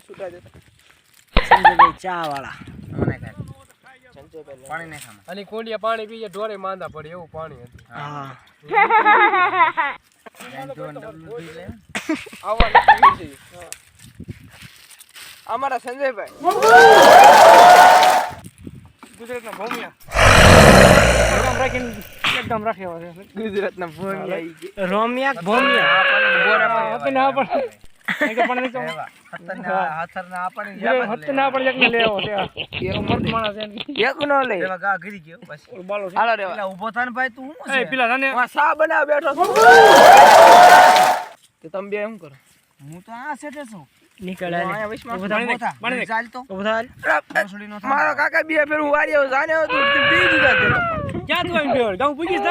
છૂટા દે સંજયભાઈ ચા વાળા મને કાંઈ. પાણી નહીં ખામાં અને કોંડિયા પાણી પીએ ઢોરે માંદા પડે એવું પાણી હતું. હા. જો ડબલું પી લે. આવવાનું કેવું છે. હા. અમારા સંજયભાઈ. ગુજરાતના ભૂમિયા એકદમ રાખ્યા છે. ગુજરાતના ભોમિયા. રોમિયા ભોમિયા? હતે ના પડે નહીં તો પણ નહીં તો હાથરના આપણને જે હતે ના પડે એકને લેવો છે. આ. એવો મર્દ માણસ એક નો લે. ગા ગરી ગયો બસ ઓલો હાલો રેવા. ઊભો થાને ભાઈ તું શું એ પેલા તને સા બનાવ બેઠો તો તમે બે એમ કરો. હું તો આ સેટે છું. મારો કાકા બે ફેર હું વારી જાને તું બી દીધા ક્યાં તું? પૂગીશ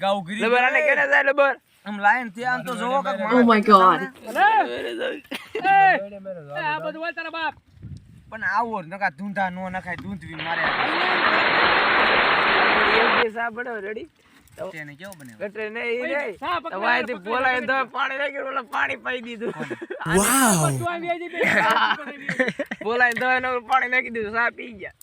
ગાઉ ગરી લબર આને કેને જાય લબર? આમ લાઈન ત્યાં તો જોવો કાક Oh my god. અરે! એ! એ, આ બધું હોય તારા બાપ પણ આવો નકા ધૂંધા નો નખાય ધૂંધવી મારે એક બે સા બનાવ રેડી તેને કેવો બને ગટરે નહીં ઈ નહીં સા પકડાય, તમારેથી બોલાય તો પાણી નાખી ઓલા પાણી પાઈ દીધું તું આવી આવી બે. બોલાય તો એને પાણી નાખી દીધું સા પી ગયા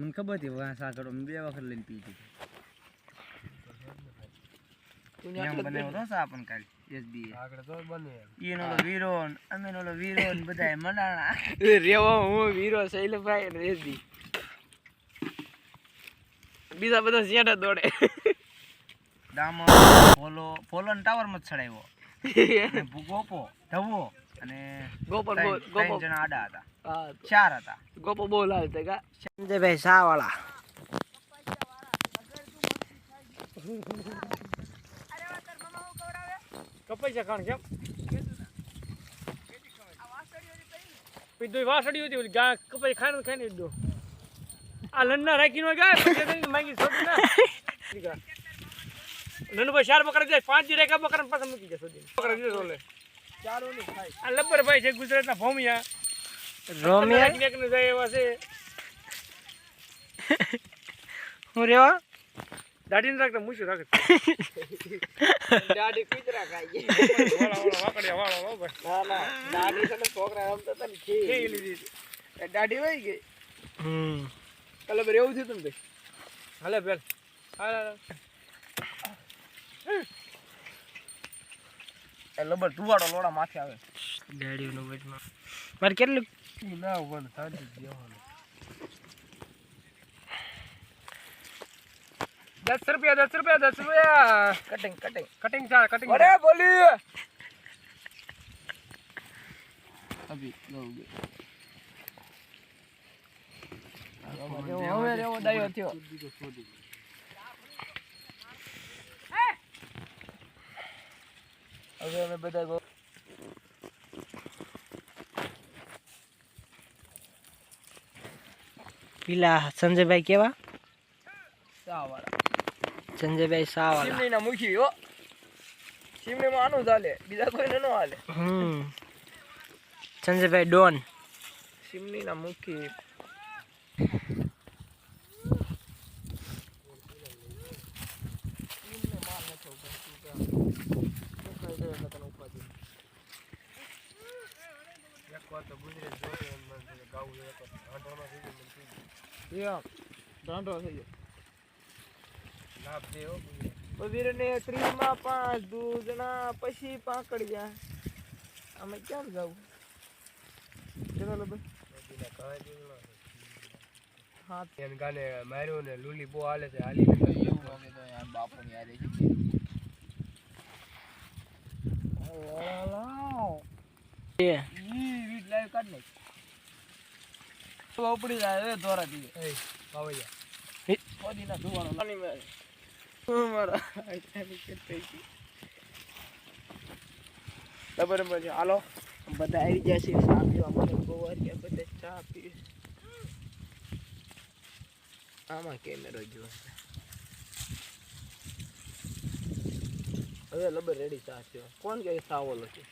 મને ખબર હતી વાંસ સાકડો મેં બે વખત લઈને પી દીધી એમ બનાવ્યો તો સા પણ એસબી આગળ તો બને ઈનો વીરો અમે ઓલો વીરો બધાય મનાણા. એ રેવો હું વીરો શૈલભાઈ અને રેસદી બીજા બધા શેઠ દોડે. ડામર ફોલો ફોલો ને ટાવરમાં જ ચડાવ્યો. અને ગોપો ધવો. અને ગોપર બોલ ગોપર ગોપાલ જણા આડા હતા. હા. ચાર હતા. ગોપો બોલ હાલતે કા. સંજયભાઈ સાવાળા. કપાઈ છે ખાણ કેમ? પીધું વાસડી હતી ઓલી ગા કપાઈ ખાઈને ખાઈને ને દો આ લન્ના રાખી નો ગાય માંગી છોડી ના. નનુભાઈ ચાર બકરા જાય પાંચ દી રેખા બકરા પાછા મૂકી જાય સુધી પકડી દીધો ઓલે આ લબ્બર ભાઈ છે ગુજરાતના ભોમિયા. રોમિયા? રાખીને એકને જાય એવા છે. હું રેવા દાઢીને રાખતા મૂછું રાખે. કુતરા ખાઈ વાળા વાળા વાકડિયા વાળા વાળા ના ના દાડી છે છોકરા રમતા હતા ને ખેઈ ખી લીધી વહી ગઈ. હમ. કલે બર એવું થયું તું ને હાલે બેલ હાલે. લબર ધુવાડો લોડા માથે આવે. ગાડીઓનું બેટમાં મારે કેટલું ના ઉપર થાકી ગયો દસ રૂપિયા દસ રૂપિયા દસ રૂપિયા. કટિંગ કટિંગ કટિંગ ચા કટિંગ અરે બોલી અભી ગઈ હવે રેવો ડાયો થયો. હવે અમે બધા પેલા સંજયભાઈ કેવા? સંજયભાઈ ચા વાળા ચીમની ના મૂકી હો. સિમની માં આનું ચાલે બીજા કોઈને નો હાલે. હમ. સંજયભાઈ ડોન. સિમની ના મૂકી ઢાંઢો થઈ ગયો. લાભ દે હો વીરને ત્રીસમાં પાંચ દૂધના પછી પાકડ ગયા અમે ક્યાં જવું ચલો ભાઈ. હા. એમ ગાને માર્યો ને લૂલી બહુ હાલે છે હાલી બાપુ ની યાદ એ ગઈ ખબર પછી હાલો બધા આવી ગયા છે. ચા પીવા માટે બહુ ગયા બધા ચા પી આમાં કેમેરો જો હવે લબર રેડી ચા છે. કોણ કે સાવલો છે?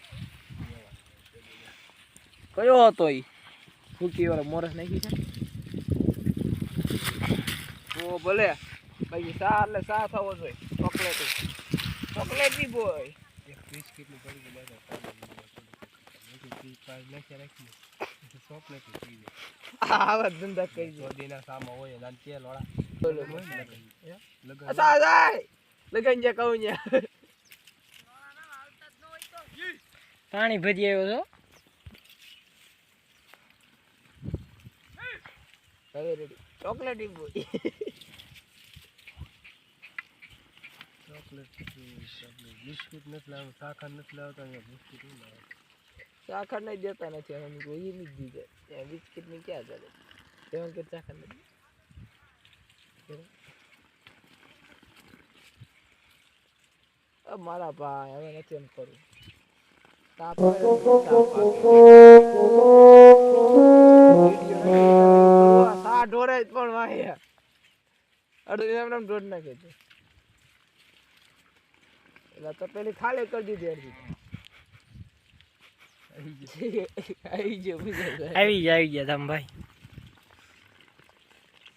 કયો હતો એ ફૂકી વાળો મોરસ નાખી છે? ઓ ભલે. બાકી સા એટલે સા થવો જોઈએ. ચોકલેટ ચોકલેટની બોય એક બિસ્કિટની પડી ગઈ ચોકલેટ પી આવા ધંધા કરી દો મોદીના સામા હોય એના તેલ વાળા બોલો લગન સા જાય લગન જે કહું ને પાણી ભરી આવ્યો છો હવે ready chocolaty boy chocolate biscuit નથી લાવતા સાખર નથી લાવતા અહીંયા બિસ્કિટ નહીં લાવવાનું સાખર નહીં દેતા નથી અમે કોઈ નહીં દીધે. ત્યાં બિસ્કિટની ક્યાં ચાલે તેમાં કે સાખર નથી. મારા ભાઈ હવે નથી એમ કરવું. તાપ તાપ નથી ઉતારવો. સા ઢોરે જ પણ વાહે. અડધી એમને એમ ઢોર નાખે છે એટલે તો પેલી ખાલી કરી દીધી અડધી. આવી ગયો આવી ગયા આવી ગયા. તમે ભાઈ.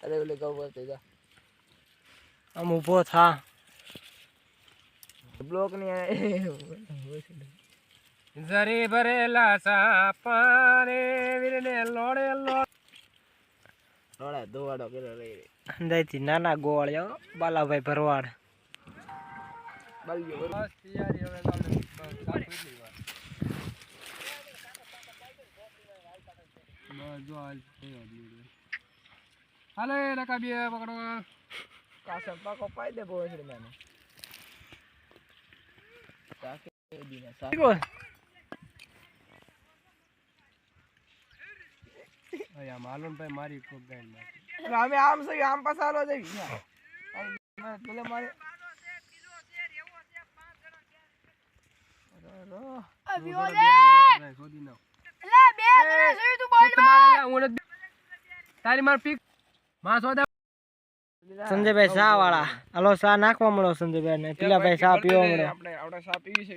અરે ઓલે કહું બસ જા. આમ ઊભો થા. બ્લોકની જરી ભરેલા સાપારે વીરને લોડે લોડ રોડા દોવાડો કર્યો રહી અંદરથી નાના ગોળ્યો બાલાભાઈ ભરવાડ. બાલ્યો બસ તૈયારી હવે તો આપણે વાર બસ જો હાલ નકા બે પકડો. કાસમ પાકો પાઈ દે ભોસડી મને. આમ હાલો ભાઈ મારી કોક ગાય નાખી એટલે અમે આમ સહી આમ પસારો જઈ પેલે મારે તારી માર પીકમાં સોદા સંજયભાઈ શાહ વાળા હાલો શાહ નાખવા મળો સંજયભાઈ ને શાહ પીવા મળો આપણે આપણે સા પીવી છે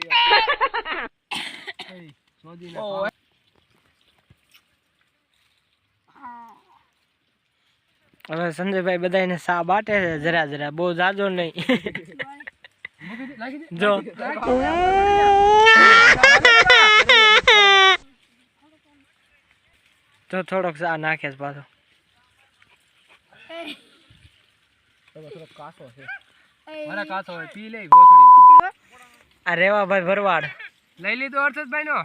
હવે સંજયભાઈ બધાને સા બાટે છે જરા જરા બહુ જાજો નહીં. જો. તો થોડોક સા નાખે છે પાછો. થોડો કાસો છે મારા કાચો હોય પી લે ગોસડી આ રેવાભાઈ ભરવાડ. લઈ લીધો હર્ષદભાઈ નો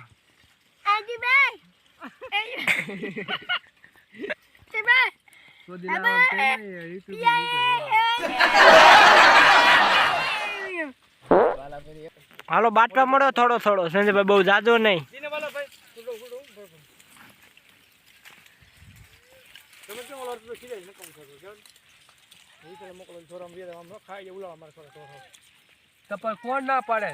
હાલો બાટવા મળો થોડો થોડો. સંજયભાઈ બહુ જાજો નહીં. કોણ ના પાડે?